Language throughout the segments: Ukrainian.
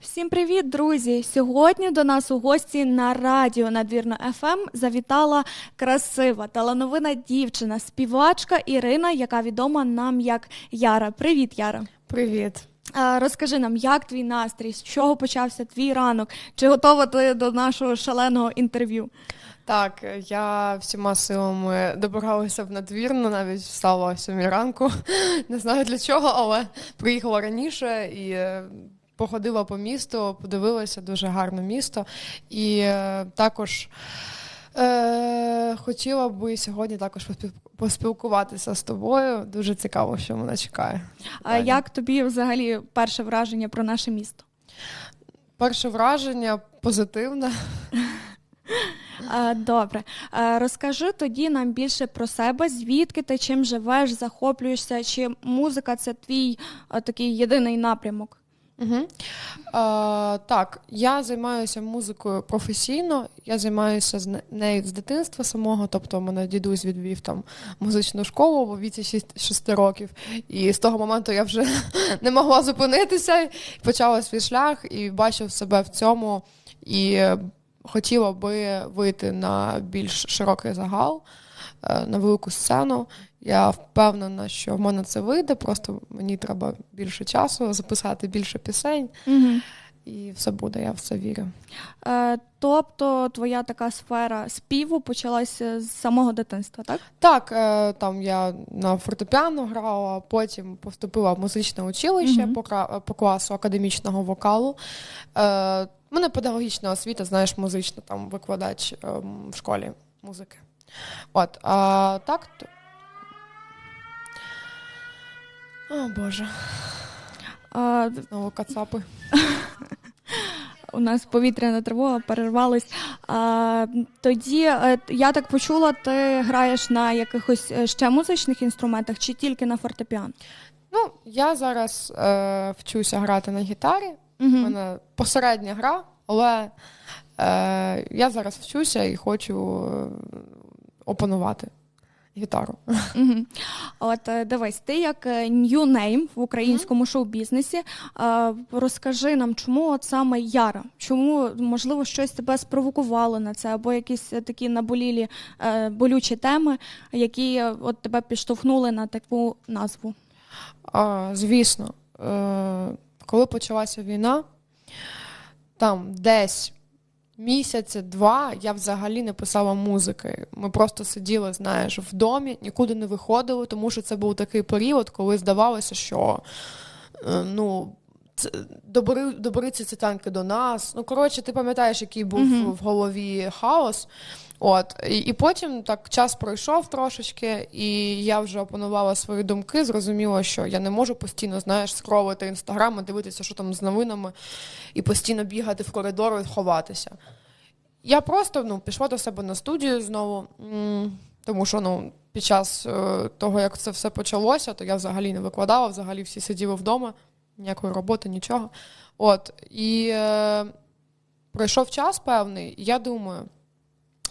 Всім привіт, друзі! Сьогодні до нас у гості на радіо Надвірна ФМ завітала красива талановина дівчина, співачка Ірина, яка відома нам як Яра. Привіт, Яра! Привіт. Розкажи нам, як твій настрій, з чого почався твій ранок? Чи готова ти до нашого шаленого інтерв'ю? Так, я всіма силами добиралася в надвірну, навіть встала о сьомій ранку. Не знаю для чого, але приїхала раніше і походила по місту, подивилася дуже гарне місто. І е, також е, хотіла би сьогодні також поспілкуватися з тобою. Дуже цікаво, що мене чекає. А як тобі взагалі перше враження про наше місто? Перше враження позитивне. Добре, розкажи тоді нам більше про себе, звідки ти чим живеш, захоплюєшся, чи музика це твій такий єдиний напрямок? Угу. Е, Так, я займаюся музикою професійно, я займаюся з нею з дитинства самого, тобто мене дідусь відвів там музичну школу у віці 6, 6 років, і з того моменту я вже не могла зупинитися, почала свій шлях і бачив себе в цьому. І хотіла би вийти на більш широкий загал, е, на велику сцену. Я впевнена, що в мене це вийде, просто мені треба більше часу записати більше пісень. Угу. І все буде, я в це вірю. Е, Тобто твоя така сфера співу почалася з самого дитинства, так? Так, е, там я на фортепіано грала, потім поступила в музичне училище угу. по по класу академічного вокалу. Е, у мене педагогічна освіта, знаєш, музична там викладач е, в школі музики. От, а так. то... О, Боже. А... Знову кацапи. У нас повітряна тривога перервалась. А, Тоді е, я так почула, ти граєш на якихось е, ще музичних інструментах чи тільки на фортепіано? Ну, я зараз е, вчуся грати на гітарі. У угу. мене посередня гра, але е, я зараз вчуся і хочу е, опанувати гітару. Угу. От е, дивись, ти як е, new name в українському шоу-бізнесі. Розкажи нам, чому от саме Яра? Чому можливо щось тебе спровокувало на це, або якісь такі наболілі болючі теми, які от тебе підштовхнули на таку назву? А, Звісно, коли почалася війна, там десь місяця-два я взагалі не писала музики. Ми просто сиділи, знаєш, в домі, нікуди не виходили, тому що це був такий період, коли здавалося, що е, ну. Добери, добериться ці танки до нас. Ну, коротше, ти пам'ятаєш, який був uh-huh. в голові хаос. От і, і потім так час пройшов трошечки, і я вже опанувала свої думки. Зрозуміла, що я не можу постійно, знаєш, скролити інстаграм, і дивитися, що там з новинами, і постійно бігати в коридор і ховатися. Я просто ну, пішла до себе на студію знову, тому що ну, під час е, того, як це все почалося, то я взагалі не викладала, взагалі всі сиділи вдома, ніякої роботи, нічого. От, І е, пройшов час певний, і я думаю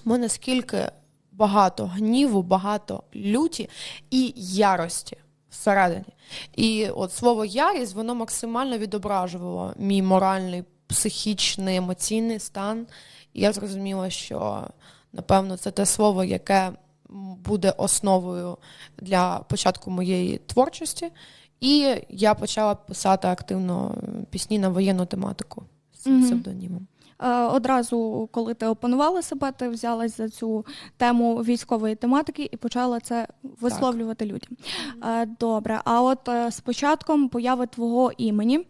в мене скільки багато гніву, багато люті і ярості всередині. І от слово ярість воно максимально відображувало мій моральний, психічний, емоційний стан. І я зрозуміла, що напевно це те слово, яке буде основою для початку моєї творчості. І я почала писати активно пісні на воєнну тематику з mm-hmm. псевдонімом. Е, одразу, коли ти опанувала себе, ти взялась за цю тему військової тематики і почала це висловлювати так. людям. Е, добре, а от е, з початком появи твого імені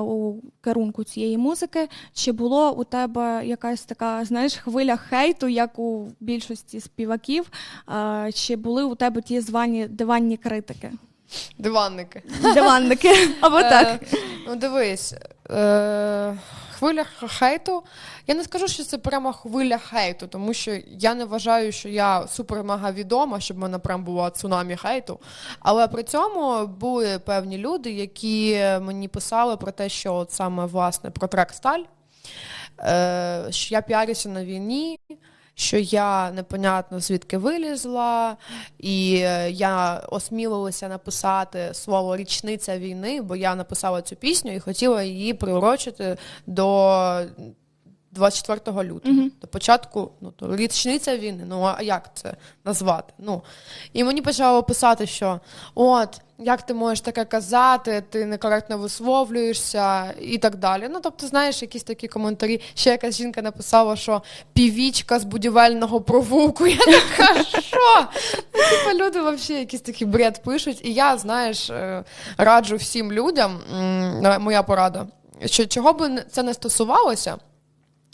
у керунку цієї музики, чи було у тебе якась така, знаєш, хвиля хейту, як у більшості співаків, чи були у тебе ті звані диванні критики? Диванники. Диванники, або так. Ну, дивись хвиля хейту. Я не скажу, що це прямо хвиля хейту, тому що я не вважаю, що я супер-мега відома, щоб в мене прям було цунамі хейту. Але при цьому були певні люди, які мені писали про те, що от саме власне про трек сталь, е, що я піарюся на війні. Що я непонятно звідки вилізла, і е, я осмілилася написати слово річниця війни, бо я написала цю пісню і хотіла її приурочити до 24 лютого, uh-huh. до початку ну, то річниця війни. Ну а як це назвати? Ну і мені почало писати, що от як ти можеш таке казати, ти некоректно висловлюєшся і так далі. Ну тобто, знаєш, якісь такі коментарі. Ще якась жінка написала, що півічка з будівельного провулку. Я така, що? Ну, типу, люди взагалі якийсь такий бред пишуть. І я, знаєш, е, раджу всім людям, моя порада, що чого би це не стосувалося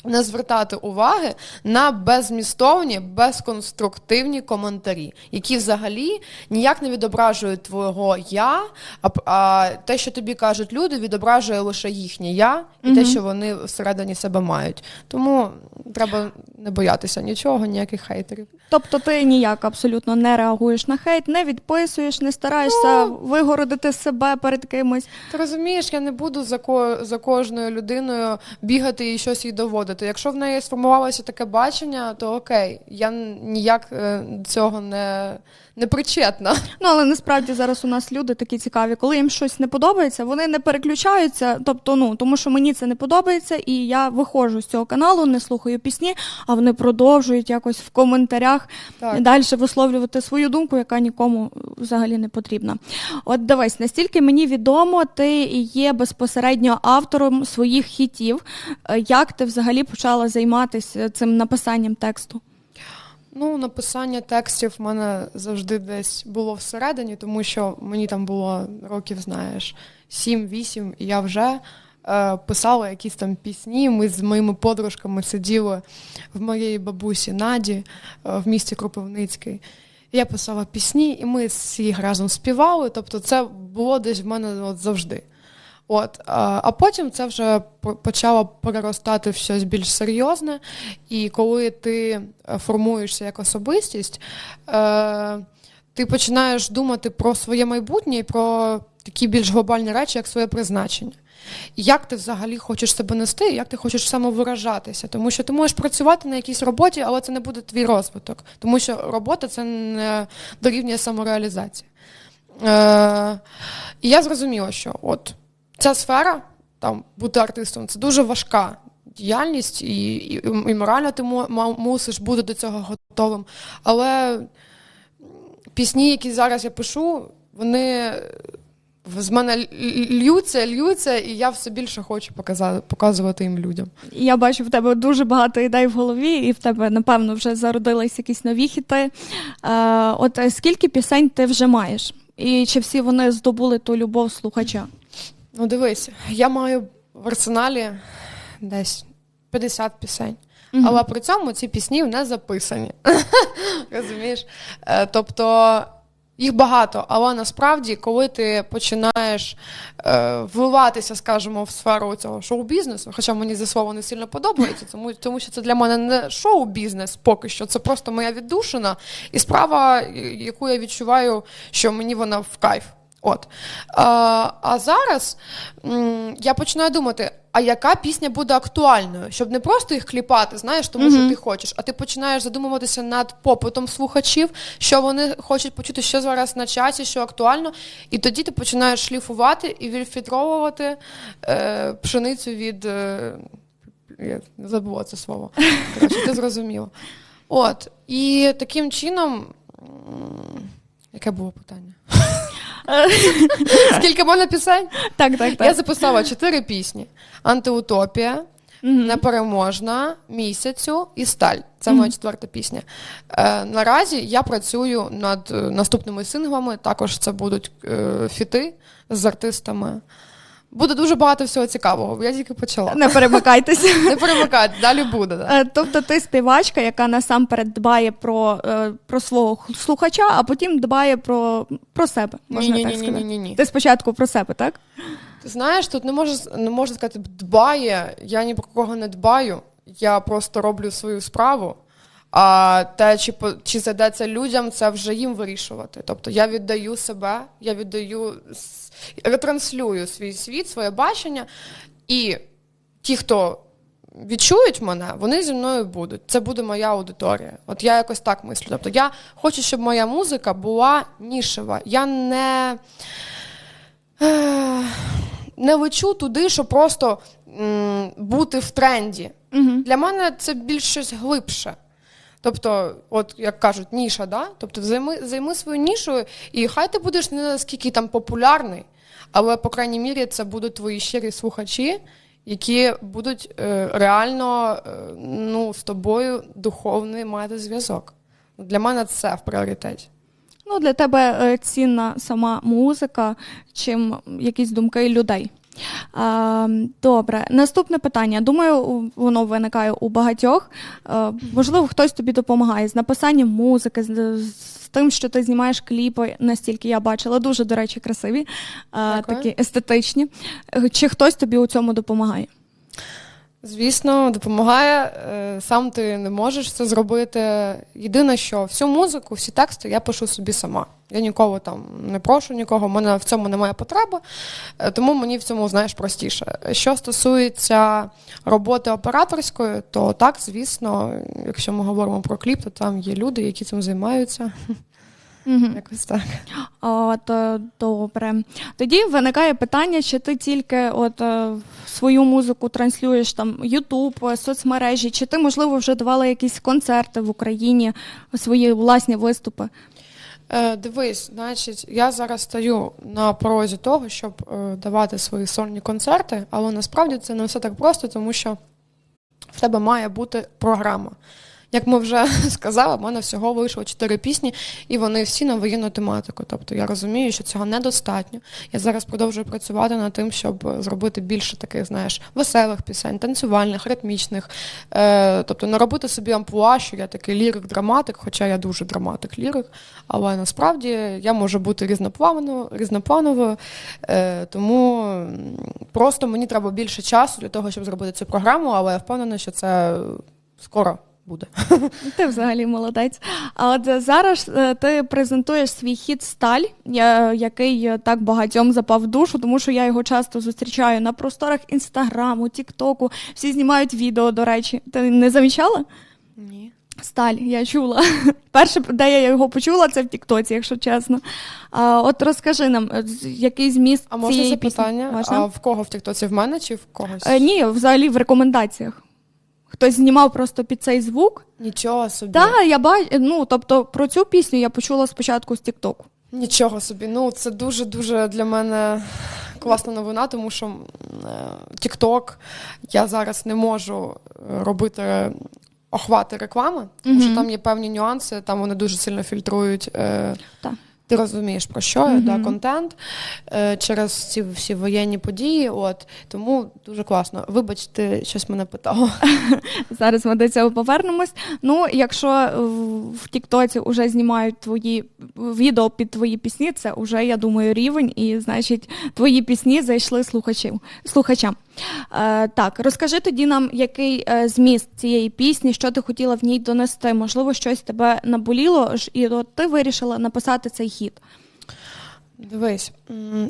не звертати уваги на безмістовні, безконструктивні коментарі, які взагалі ніяк не відображують твого я, а, а те, що тобі кажуть люди, відображує лише їхнє я і mm те, що вони всередині себе мають. Тому треба не боятися нічого, ніяких хейтерів. Тобто ти ніяк абсолютно не реагуєш на хейт, не відписуєш, не стараєшся ну, вигородити себе перед кимось. Ти розумієш, я не буду за ко за кожною людиною бігати і щось їй доводити. Якщо в неї сформувалося таке бачення, то окей, я ніяк е, цього не не причетна. Ну але насправді зараз у нас люди такі цікаві, коли їм щось не подобається, вони не переключаються. Тобто, ну тому що мені це не подобається, і я виходжу з цього каналу, не слухаю пісні, а вони продовжують якось в коментарях так. далі висловлювати свою думку, яка нікому взагалі не потрібна. От дивись, настільки мені відомо, ти є безпосередньо автором своїх хітів. Е, як ти взагалі почала займатися цим написанням тексту? Ну, написання текстів в мене завжди десь було всередині, тому що мені там було років, знаєш, 7-8, і я вже е, писала якісь там пісні. Ми з моїми подружками сиділи в моєї бабусі Наді е, в місті Кропивницький. Я писала пісні, і ми всі разом співали. Тобто, це було десь в мене от завжди. От, А потім це вже почало переростати в щось більш серйозне, і коли ти е, формуєшся як особистість, е, ти починаєш думати про своє майбутнє і про такі більш глобальні речі, як своє призначення. як ти взагалі хочеш себе нести, як ти хочеш самовиражатися. Тому що ти можеш працювати на якійсь роботі, але це не буде твій розвиток, тому що робота це не дорівнює самореалізації. Е, І я зрозуміла, що от ця сфера, там бути артистом, це дуже важка діяльність, і і, і морально ти мусиш бути до цього готовим. Але пісні, які зараз я пишу, вони з мене льються, льються, і я все більше хочу показати, показувати їм людям. Я бачу в тебе дуже багато ідей в голові, і в тебе, напевно, вже зародились якісь нові хіти. Е, От скільки пісень ти вже маєш? І чи всі вони здобули ту любов слухача? Ну, дивись, я маю в арсеналі десь 50 пісень. mm Але при цьому ці пісні не записані. Розумієш? Е, тобто їх багато, але насправді, коли ти починаєш е, вливатися, скажімо, в сферу цього шоу-бізнесу, хоча мені за слово не сильно подобається, тому тому що це для мене не шоу-бізнес поки що, це просто моя віддушина і справа, яку я відчуваю, що мені вона в кайф. От. А а зараз я починаю думати, а яка пісня буде актуальною, щоб не просто їх кліпати, знаєш, тому mm-hmm. що ти хочеш, а ти починаєш задумуватися над попитом слухачів, що вони хочуть почути, що зараз на часі, що актуально, і тоді ти починаєш шліфувати і відфільтровувати е, пшеницю від. Е, я забула це слово. Коротше, ти зрозуміла. От. І таким чином. Яке було питання? Скільки можна пісень? Так, так, так. Я записала чотири пісні: Антиутопія. Непереможна, місяцю і сталь. Це моя четверта пісня. Е, Наразі я працюю над е, наступними синглами. Також це будуть е, фіти з артистами. Буде дуже багато всього цікавого, я тільки почала. Не перемикайтеся. Не перемикайте, далі буде. Да. Е, тобто ти співачка, яка насамперед дбає про е, про свого слухача, а потім дбає про про себе. можна ні, так ні, сказати. Ні, ні, ні. Ти спочатку про себе, так? Ти знаєш, тут не можна не можна сказати, дбає, я ні про кого не дбаю, я просто роблю свою справу. А те, чи чи зайдеться людям, це вже їм вирішувати. Тобто я віддаю себе, я віддаю ретранслюю свій світ, своє бачення, і ті, хто відчують мене, вони зі мною будуть. Це буде моя аудиторія. От я якось так мислю. Тобто я хочу, щоб моя музика була нішева. Я не не лечу туди, щоб просто м, бути в тренді. Угу. Для мене це більш щось глибше. Тобто, от як кажуть, ніша, да? Тобто займи займи свою нішу, і хай ти будеш не наскільки там популярний, але, по крайній мірі, це будуть твої щирі слухачі, які будуть е, реально е, ну, з тобою духовний мати зв'язок. Для мене це в пріоритеті. Ну, для тебе е, цінна сама музика, чим якісь думки людей. А, Добре, наступне питання. Думаю, воно виникає у багатьох. А, можливо, хтось тобі допомагає з написанням музики, з, тим, що ти знімаєш кліпи, настільки я бачила, дуже, до речі, красиві, а, такі естетичні. Чи хтось тобі у цьому допомагає? Звісно, допомагає. Е, сам ти не можеш це зробити. Єдине, що всю музику, всі тексти я пишу собі сама. Я нікого там не прошу нікого, в мене в цьому немає потреби, е, тому мені в цьому знаєш простіше. Що стосується роботи операторської, то так, звісно, якщо ми говоримо про кліп, то там є люди, які цим займаються. Угу. Якось так. От, е, добре. Тоді виникає питання, чи ти тільки от е, свою музику транслюєш там Ютуб, соцмережі, чи ти, можливо, вже давала якісь концерти в Україні, свої власні виступи? Е, Дивись, значить, я зараз стою на порозі того, щоб е, давати свої сольні концерти, але насправді це не все так просто, тому що в тебе має бути програма. Як ми вже сказали, в мене всього вийшло чотири пісні, і вони всі на воєнну тематику. Тобто я розумію, що цього недостатньо. Я зараз продовжую працювати над тим, щоб зробити більше таких, знаєш, веселих пісень, танцювальних, ритмічних. Е, Тобто не робити собі амплуа, що я такий лірик-драматик, хоча я дуже драматик-лірик, але насправді я можу бути різноплановою, різноплановою. Е, тому просто мені треба більше часу для того, щоб зробити цю програму, але я впевнена, що це скоро буде. Ти взагалі молодець. А от зараз е, ти презентуєш свій хіт сталь, який так багатьом запав в душу, тому що я його часто зустрічаю на просторах інстаграму, тіктоку. Всі знімають відео, до речі. Ти не замічала? Ні. Сталь, я чула. Перше, де я його почула, це в Тіктоці, якщо чесно. А, От розкажи нам, е, який зміст а можна цієї запитання? пісні? Можна? А в кого в Тіктоці? В мене чи в когось? Е, ні, взагалі в рекомендаціях. Хтось знімав просто під цей звук. Нічого собі. Так, я бачу. Ну, тобто про цю пісню я почула спочатку з Тіктоку. Нічого собі. Ну, це дуже-дуже для мене класна новина, тому що Тікток я зараз не можу е, робити охвати реклами, тому що там є певні нюанси, там вони дуже сильно фільтрують. Е, так. Ти розумієш, про що mm-hmm. да, контент е, через ці всі воєнні події. От Тому дуже класно. Вибач, ти щось мене питала. Зараз ми до цього повернемось. Ну, якщо в Тіктоці вже знімають твої відео під твої пісні, це вже, я думаю, рівень, і значить, твої пісні зайшли слухачів, слухачам. Е, Так, розкажи тоді нам, який е, зміст цієї пісні, що ти хотіла в ній донести. Можливо, щось тебе наболіло, і от ти вирішила написати цей хіт. Дивись,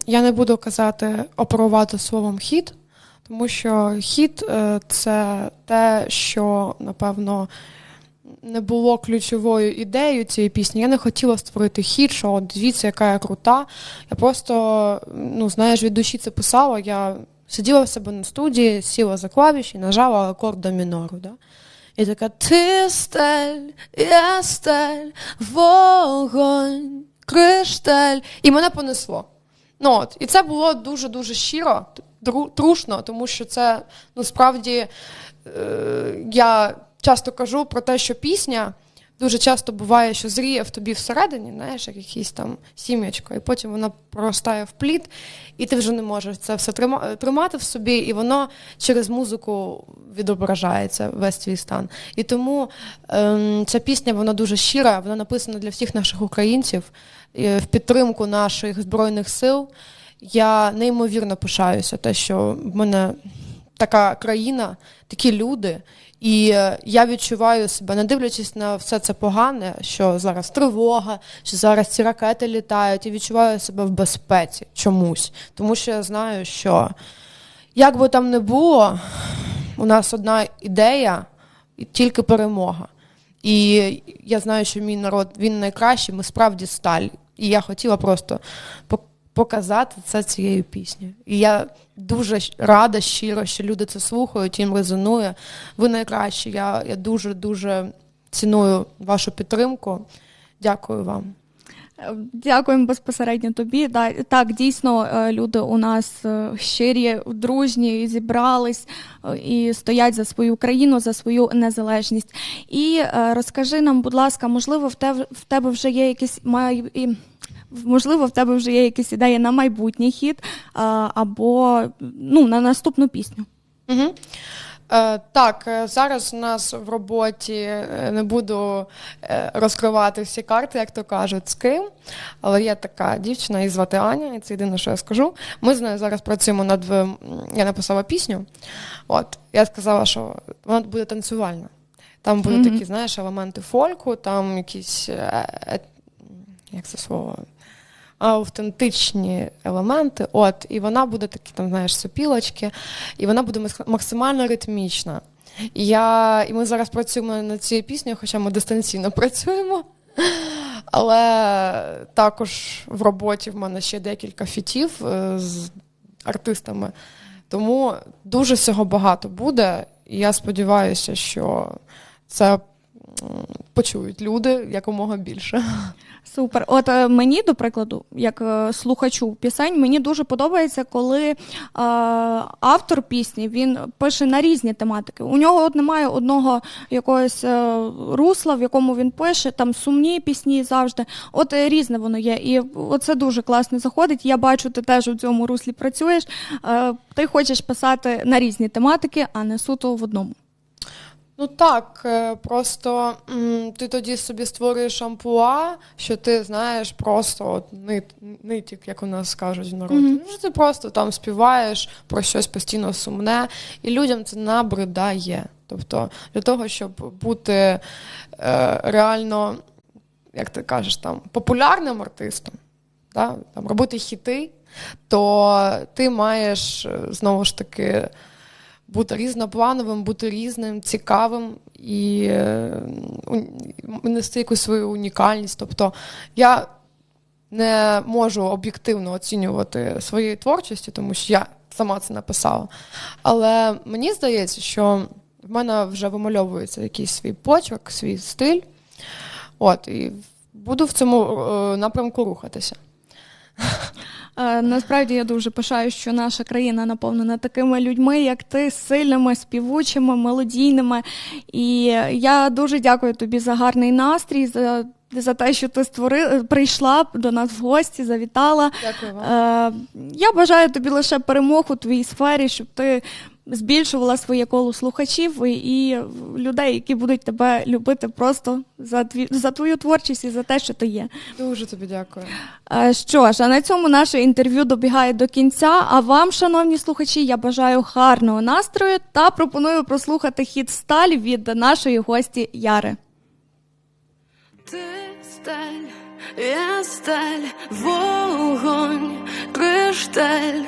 я не буду казати оперувати словом хіт, тому що хіт е, це те, що напевно. Не було ключовою ідеєю цієї пісні. Я не хотіла створити хіт, що дивіться, яка я крута. Я просто, ну, знаєш, від душі це писала. Я Сиділа в себе на студії, сіла за клавіші нажала акорд до мінору. Да? І така ти сталь, я сталь, вогонь, кришталь. І мене понесло. Ну, от. І це було дуже-дуже щиро, трушно, тому що це ну, е, я часто кажу про те, що пісня. Дуже часто буває, що зріє в тобі всередині, знаєш, як якийсь там сім'ячко, і потім вона проростає в плід, і ти вже не можеш це все тримати в собі, і воно через музику відображається весь твій стан. І тому ем, ця пісня вона дуже щира, вона написана для всіх наших українців в підтримку наших збройних сил. Я неймовірно пишаюся, те, що в мене така країна, такі люди. І е, я відчуваю себе, не дивлячись на все це погане, що зараз тривога, що зараз ці ракети літають, і відчуваю себе в безпеці чомусь. Тому що я знаю, що як би там не було, у нас одна ідея, і тільки перемога. І я знаю, що мій народ він найкращий, ми справді сталь. І я хотіла просто показати це цією піснею. І я дуже рада, щиро, що люди це слухають, їм резонує. Ви найкращі. Я, Я дуже дуже ціную вашу підтримку. Дякую вам. Дякуємо безпосередньо тобі. Так, дійсно, е, люди у нас е, щирі, дружні, зібрались е, і стоять за свою країну, за свою незалежність. І розкажи нам, будь ласка, можливо, в тебе вже є якісь. Можливо, в тебе вже є якісь ідеї на майбутній хід або ну, на наступну пісню. Угу. Так, е, зараз у нас в роботі е, не буду розкривати всі карти, як то кажуть, з ким. Але є така дівчина, її звати Аня, і це єдине, що я скажу. Ми з нею зараз працюємо над я написала пісню. От я сказала, що вона буде танцювальна. Там будуть mm-hmm. такі, знаєш, елементи фольку, там якісь як це слово автентичні елементи. От, І вона буде такі, там, знаєш, сопілочки, і вона буде максимально ритмічна. І я, і ми зараз працюємо над цією піснею, хоча ми дистанційно працюємо. Але також в роботі в мене ще декілька фітів е, з артистами. Тому дуже всього багато буде. І я сподіваюся, що це почують люди якомога більше. Супер. От е, мені, до прикладу, як е, слухачу пісень, мені дуже подобається, коли е, автор пісні він пише на різні тематики. У нього от немає одного якогось е, русла, в якому він пише, там сумні пісні завжди. От різне воно є. І це дуже класно заходить. Я бачу, ти теж у цьому руслі працюєш. Е, ти хочеш писати на різні тематики, а не суто в одному. Ну так, е, просто ти тоді собі створюєш амплуа, що ти знаєш просто от нит, нитік, як у нас кажуть в народі. Mm-hmm. Ти просто там співаєш про щось постійно сумне, і людям це набридає. Тобто для того, щоб бути е, реально, як ти кажеш, там популярним артистом, да, там робити хіти, то ти маєш е, знову ж таки бути різноплановим, бути різним, цікавим і е, нести якусь свою унікальність. Тобто я не можу об'єктивно оцінювати своєї творчості, тому що я сама це написала. Але мені здається, що в мене вже вимальовується якийсь свій почерк, свій стиль. От, І буду в цьому е, напрямку рухатися. Е, насправді я дуже пишаю, що наша країна наповнена такими людьми, як ти, сильними, співучими, мелодійними. І я дуже дякую тобі за гарний настрій. за за те, що ти створила, прийшла до нас в гості, завітала. Дякую вам. Е, Я бажаю тобі лише перемог у твоїй сфері, щоб ти збільшувала своє коло слухачів і людей, які будуть тебе любити просто за тві за твою творчість і за те, що ти є. Дуже тобі дякую. Що ж, а на цьому наше інтерв'ю добігає до кінця. А вам, шановні слухачі, я бажаю гарного настрою та пропоную прослухати хід сталь від нашої гості Яри. Ти сталь, я сталь, вогонь, кришталь,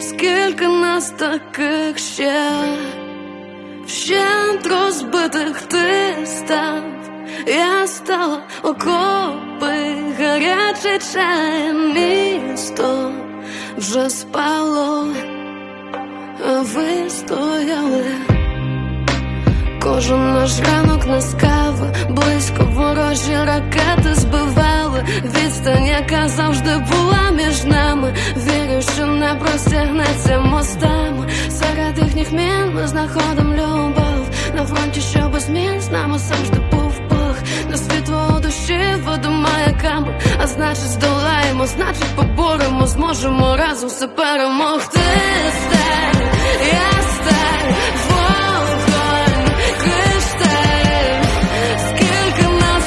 скільки нас таких ще, вщент розбитих ти став, я стала окопи, гаряче чай, місто. Вже спало, а ви стояли. Кожен наш ранок на скави, близько ворожі ракети збивали. Відстань, яка завжди була між нами. Вірю, що не простягнеться мостами. Серед їхніх мін ми знаходимо любов. На фронті, що без змін з нами завжди був Бог. На світло душі, воду маяками, а значить, здолаємо, значить, поборемо, зможемо разом все перемогти. Сталь, я сталь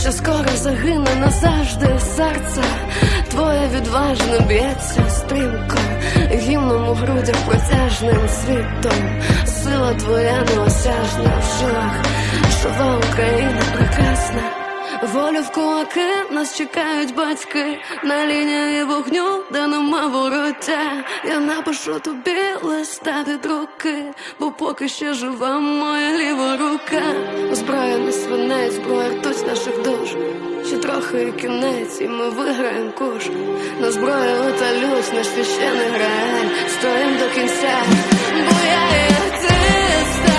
що скоро загине назавжди серце, твоє відважно б'ється стрімко, гімном у грудях протяжним світом, сила твоя неосяжна в жилах, жива Україна прекрасна. Волю в кулаки нас чекають батьки на лінії вогню, де нема вороття. Я напишу тобі листа від руки, бо поки ще жива моя ліва рука. Зброя не свинець, зброя ртуть наших душ. Ще трохи і кінець, і ми виграємо куш. На зброю лета лють, наш священий грааль. Стоїм до кінця, бо я є ти